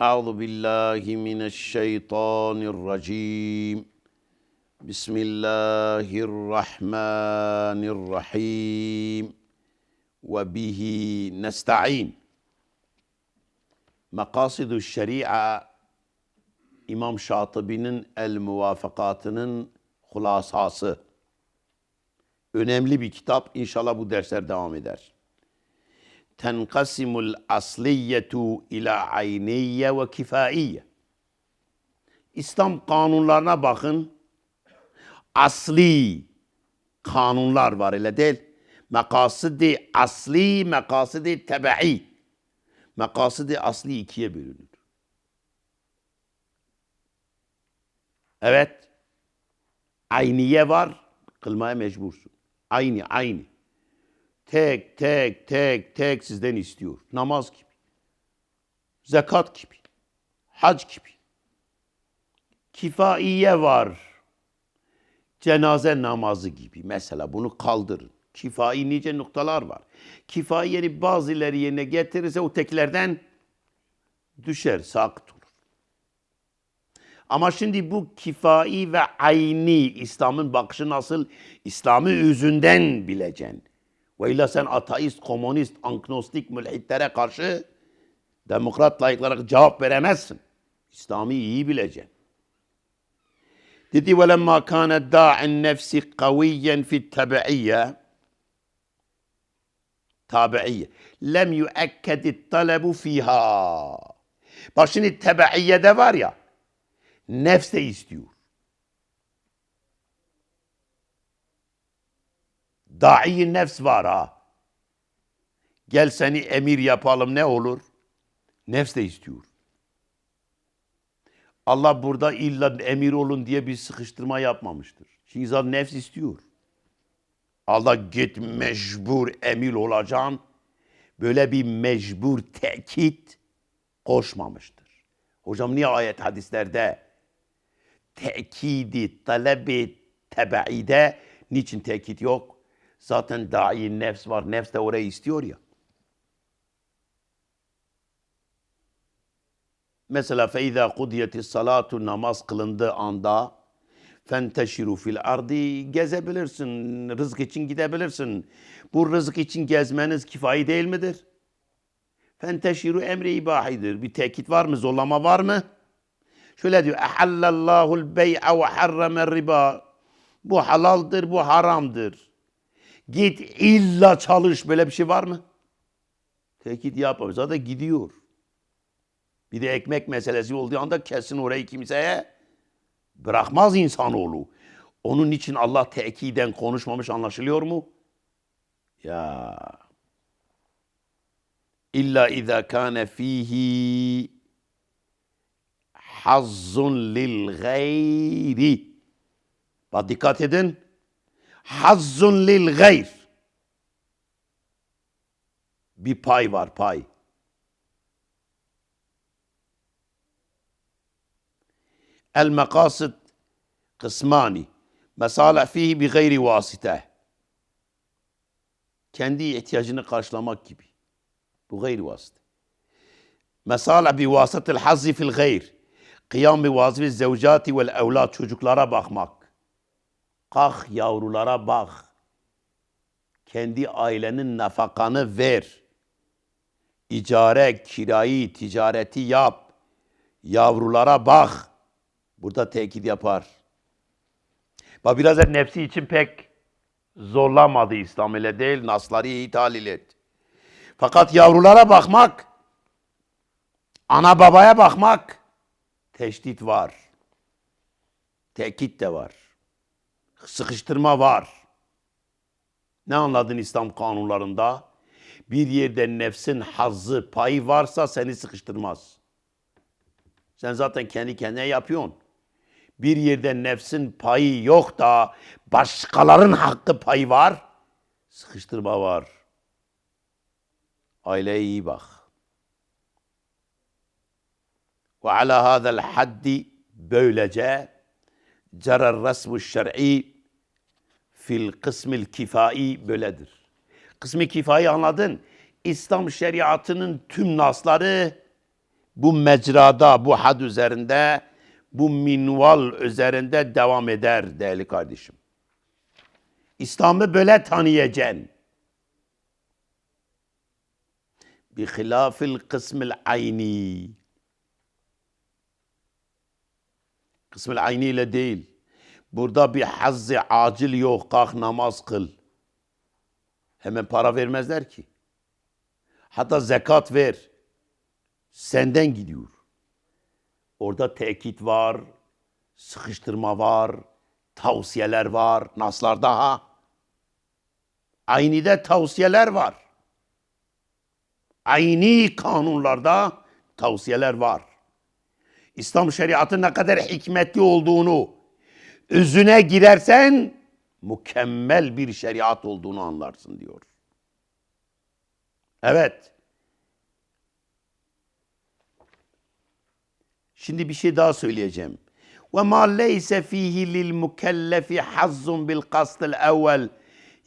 أعوذ بالله من الشيطان الرجيم بسم الله الرحمن الرحيم وبه نستعين Makasidu Şeria İmam Şatıbi'nin El Muvafakatının hulasası. Önemli bir kitap. İnşallah bu dersler devam eder. Tenkasimul asliyetu ila ayniye ve kifaiye. İslam kanunlarına bakın. Asli kanunlar var öyle değil. Makasidi asli, makasidi tebe'i. Makasidi asli ikiye bölünür. Evet. Ayniye var. Kılmaya mecbursun. Aynı, aynı. Tek, tek, tek, tek sizden istiyor. Namaz gibi. Zekat gibi. Hac gibi. Kifaiye var. Cenaze namazı gibi. Mesela bunu kaldırın. Kifai nice noktalar var. Kifai yeri bazıları yerine getirirse o teklerden düşer, sakıt olur. Ama şimdi bu kifai ve ayni İslam'ın bakışı nasıl? İslam'ı yüzünden bileceksin. Ve illa sen ateist, komünist, agnostik, mülhitlere karşı demokrat layıklara cevap veremezsin. İslam'ı iyi bileceksin. Dedi وَلَمَّا كَانَ دَاعِ النَّفْسِ قَوِيًّا فِي التَّبَعِيَّةِ tabi'iyye. Lem yuekkedi talebu fiha. Bak şimdi tebe'iyyede var ya, nefs de istiyor. Da'i nefs var ha. Gel seni emir yapalım ne olur? Nefs de istiyor. Allah burada illa emir olun diye bir sıkıştırma yapmamıştır. Şimdi insan nefs istiyor. Allah git mecbur emir olacaksın. Böyle bir mecbur tekit koşmamıştır. Hocam niye ayet hadislerde tekidi, talebi, tebeide niçin tekit yok? Zaten dahi nefs var. Nefs de orayı istiyor ya. Mesela feiza kudiyetis salatu namaz kılındığı anda fenteşiru fil ardi gezebilirsin. Rızık için gidebilirsin. Bu rızık için gezmeniz kifayi değil midir? Fenteşiru emri ibahidir. Bir tekit var mı? Zorlama var mı? Şöyle diyor. Ehallallahul bey'a ve harramer riba. Bu halaldır, bu haramdır. Git illa çalış. Böyle bir şey var mı? Tekit yapmıyor. Zaten gidiyor. Bir de ekmek meselesi olduğu anda kesin orayı kimseye bırakmaz insanoğlu. Onun için Allah tekiden konuşmamış anlaşılıyor mu? Ya İlla izâ kâne fîhî hazzun lil gayri. Bak dikkat edin. Lil gayr. Bir pay var pay. Kısmani. Mesalih fihi bi gayri vasite. Kendi ihtiyacını karşılamak gibi. Bu gayri vasite. Mesalih bi vasıtil hazzi fil gayr. Kıyam bi vazife zevcati vel evlat çocuklara bakmak. Kalk yavrulara bak. Kendi ailenin nafakanı ver. İcare, kirayı, ticareti yap. Yavrulara bak. Burada tekit yapar. Bak biraz nefsi için pek zorlamadı İslam ile değil. Nasları iyi tahlil et. Fakat yavrulara bakmak, ana babaya bakmak teşdit var. Tekit de var. Sıkıştırma var. Ne anladın İslam kanunlarında? Bir yerde nefsin hazzı, payı varsa seni sıkıştırmaz. Sen zaten kendi kendine yapıyorsun. Bir yerde nefsin payı yok da başkaların hakkı payı var. Sıkıştırma var. Aileye iyi bak. Ve ala hadal haddi böylece cerer resmu şer'i fil kısmil kifai böyledir. Kısmı kifayı anladın. İslam şeriatının tüm nasları bu mecrada, bu had üzerinde, bu minval üzerinde devam eder değerli kardeşim. İslam'ı böyle tanıyacaksın. Bi hilafil kısmil ayni. Kısmil ayni ile değil. Burada bir hazzı acil yok. Kalk namaz kıl. Hemen para vermezler ki. Hatta zekat ver. Senden gidiyor. Orada tekit var, sıkıştırma var, tavsiyeler var. Naslar daha. Aynı de tavsiyeler var. Aynı kanunlarda tavsiyeler var. İslam şeriatı ne kadar hikmetli olduğunu özüne girersen mükemmel bir şeriat olduğunu anlarsın diyor. Evet. Şimdi bir şey daha söyleyeceğim. Ve ma leyse fihi lil mukellefi hazzun bil kastil evvel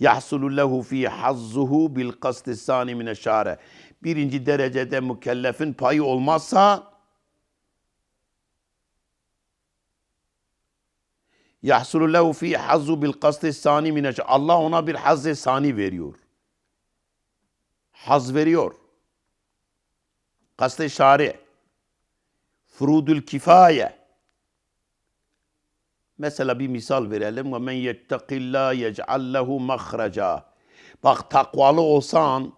yahsulu lehu fi hazzuhu bil kastil sani mine şare. Birinci derecede mükellefin payı olmazsa yahsulu lehu fi hazzu bil kastil sani mine. Allah ona bir hazz-ı sani veriyor. Haz veriyor. Kast-ı şari. Furudül kifaye. Mesela bir misal verelim. Ve men yettekillâ yec'al lehu mahraca. Bak takvalı olsan,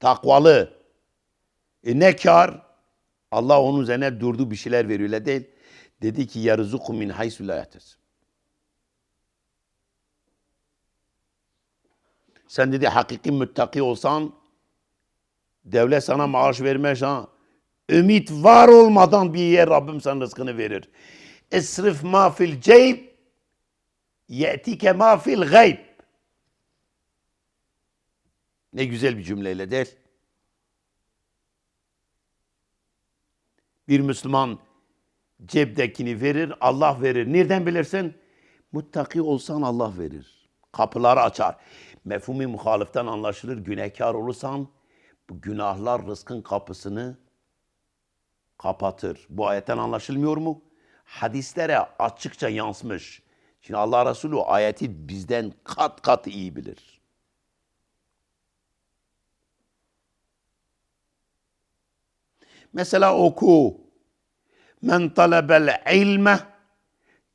takvalı. E ne kar? Allah onun üzerine durdu bir şeyler veriyor öyle değil. Dedi ki yarzuku min haysu la. Sen dedi hakiki müttaki olsan devlet sana maaş vermez ha. Ümit var olmadan bir yer Rabbim sana rızkını verir. Esrif ma fil ceyb ye'tike ma fil gayb. Ne güzel bir cümleyle der. Bir Müslüman cebdekini verir, Allah verir. Nereden bilirsin? Muttaki olsan Allah verir. Kapıları açar. Mefhumi muhaliften anlaşılır. Günahkar olursan bu günahlar rızkın kapısını kapatır. Bu ayetten anlaşılmıyor mu? Hadislere açıkça yansımış. Şimdi Allah Resulü ayeti bizden kat kat iyi bilir. Mesela oku. Men talebel ilme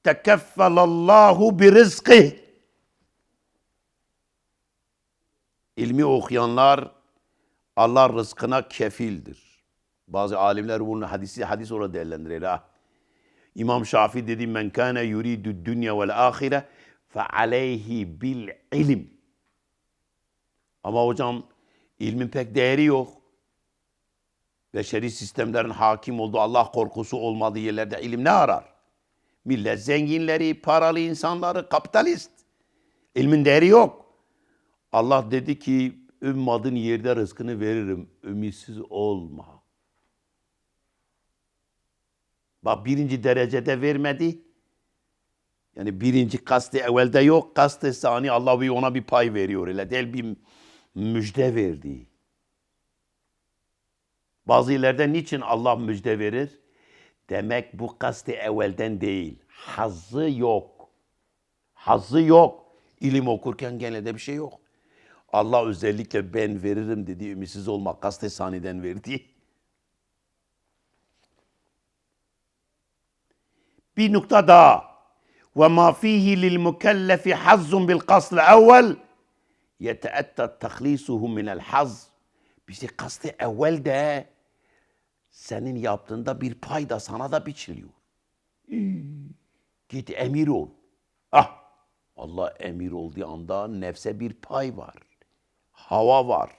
tekeffelallahu bi rizkih. İlmi okuyanlar Allah rızkına kefildir. Bazı alimler bunu hadisi hadis olarak değerlendirir. Ha. İmam Şafii dedi men kana yuridu dünya vel ahire fe aleyhi bil ilim. Ama hocam ilmin pek değeri yok. Beşeri sistemlerin hakim olduğu Allah korkusu olmadığı yerlerde ilim ne arar? Millet zenginleri, paralı insanları, kapitalist. İlmin değeri yok. Allah dedi ki ümmadın yerde rızkını veririm. Ümitsiz olma. Bak birinci derecede vermedi. Yani birinci kastı evvelde yok. Kastı sani Allah bir ona bir pay veriyor. Öyle değil bir müjde verdi. Bazı yerlerde niçin Allah müjde verir? Demek bu kastı evvelden değil. Hazzı yok. Hazzı yok. İlim okurken gene de bir şey yok. Allah özellikle ben veririm dedi. Ümitsiz olmak kastı saniden verdi. Bir nokta daha. Ve ma fihi lil mukellefi hazzun bil kasl evvel yeteetta tahlisuhu minel haz. Bizi kastı evvel de senin yaptığında bir pay da sana da biçiliyor. Git emir ol. Ah Allah emir olduğu anda nefse bir pay var. Hava var.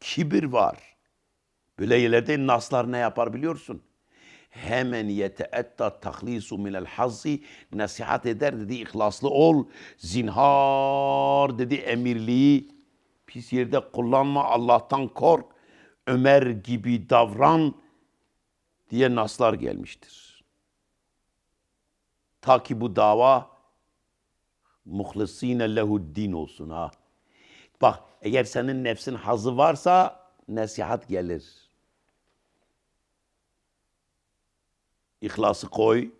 Kibir var. Böyle yerlerde naslar ne yapar biliyorsun? hemen yeteetta tahlisu minel hazzi nasihat eder dedi ihlaslı ol zinhar dedi emirliği pis yerde kullanma Allah'tan kork Ömer gibi davran diye naslar gelmiştir. Ta ki bu dava muhlisine lehuddin olsun ha. Bak eğer senin nefsin hazı varsa nasihat gelir. İhlası koy,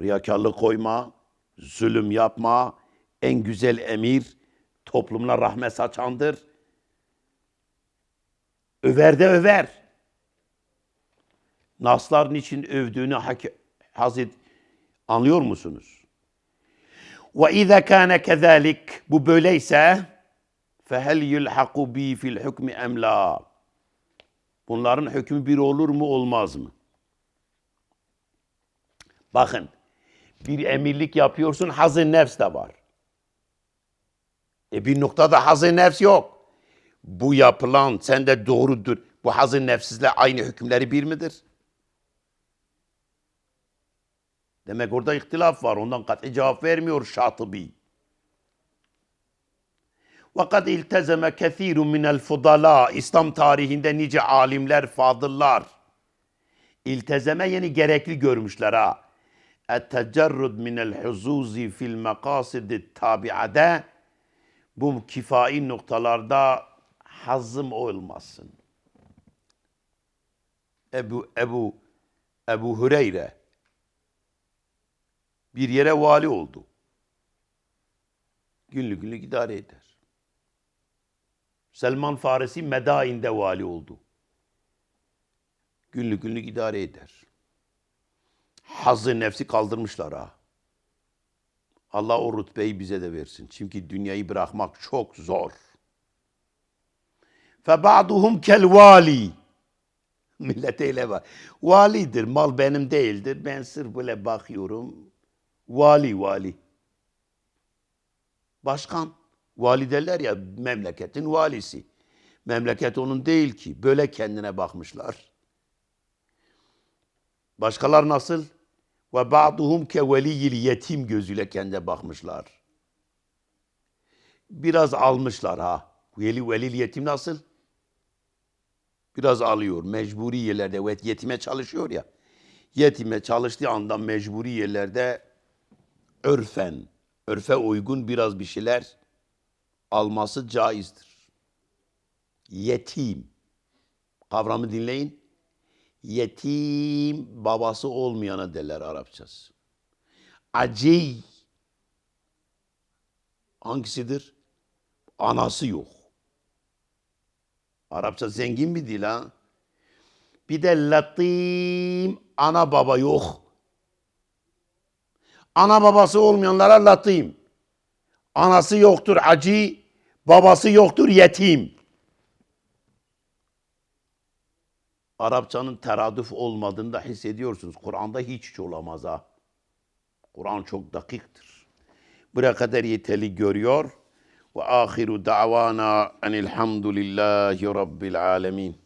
riyakarlık koyma, zulüm yapma. En güzel emir toplumuna rahmet saçandır. Över de över. Nasların için övdüğünü Hazret anlıyor musunuz? Ve izâ kâne kezâlik bu böyleyse fehel yulhaku bi fil hükmü em la? Bunların hükmü bir olur mu olmaz mı? Bakın bir emirlik yapıyorsun hazır nefs de var. E bir noktada hazır nefs yok. Bu yapılan sende doğrudur. Bu hazır nefsizle aynı hükümleri bir midir? Demek orada ihtilaf var. Ondan kat'i cevap vermiyor Şatıbi. وَقَدْ اِلْتَزَمَ كَثِيرٌ مِنَ الْفُضَلَا İslam tarihinde nice alimler, fadıllar iltezeme yeni gerekli görmüşler ha. اَتَّجَرُّدْ مِنَ الْحُزُوزِ فِي الْمَقَاسِدِ tabiade bu kifai noktalarda hazım olmasın. Ebu Ebu Ebu Hüreyre bir yere vali oldu. Günlük günlük idare eder. Selman Farisi Medain'de vali oldu. Günlük günlük idare eder. Hazzı nefsi kaldırmışlar ha. Allah o rütbeyi bize de versin. Çünkü dünyayı bırakmak çok zor. فَبَعْضُهُمْ كَالْوَالِي Millet öyle var. Validir, mal benim değildir. Ben sırf böyle bakıyorum. Vali, vali. Başkan. Vali derler ya memleketin valisi. Memleket onun değil ki. Böyle kendine bakmışlar. Başkalar nasıl? Ve ba'duhum ke veliyil yetim gözüyle kendine bakmışlar. Biraz almışlar ha. Veli velil yetim nasıl? Biraz alıyor. Mecburi yerlerde yetime çalışıyor ya. Yetime çalıştığı anda mecburi yerlerde örfen, örfe uygun biraz bir şeyler alması caizdir. Yetim. Kavramı dinleyin. Yetim babası olmayana derler Arapçası. Acey hangisidir? Anası yok. Arapça zengin bir dil ha. Bir de latim ana baba yok. Ana babası olmayanlara latim. Anası yoktur acı, babası yoktur yetim. Arapçanın teradüf olmadığını da hissediyorsunuz. Kur'an'da hiç olamaz ha. Kur'an çok dakiktir. Buraya kadar yeterli görüyor. Ve ahiru da'vana enilhamdülillahi rabbil alemin.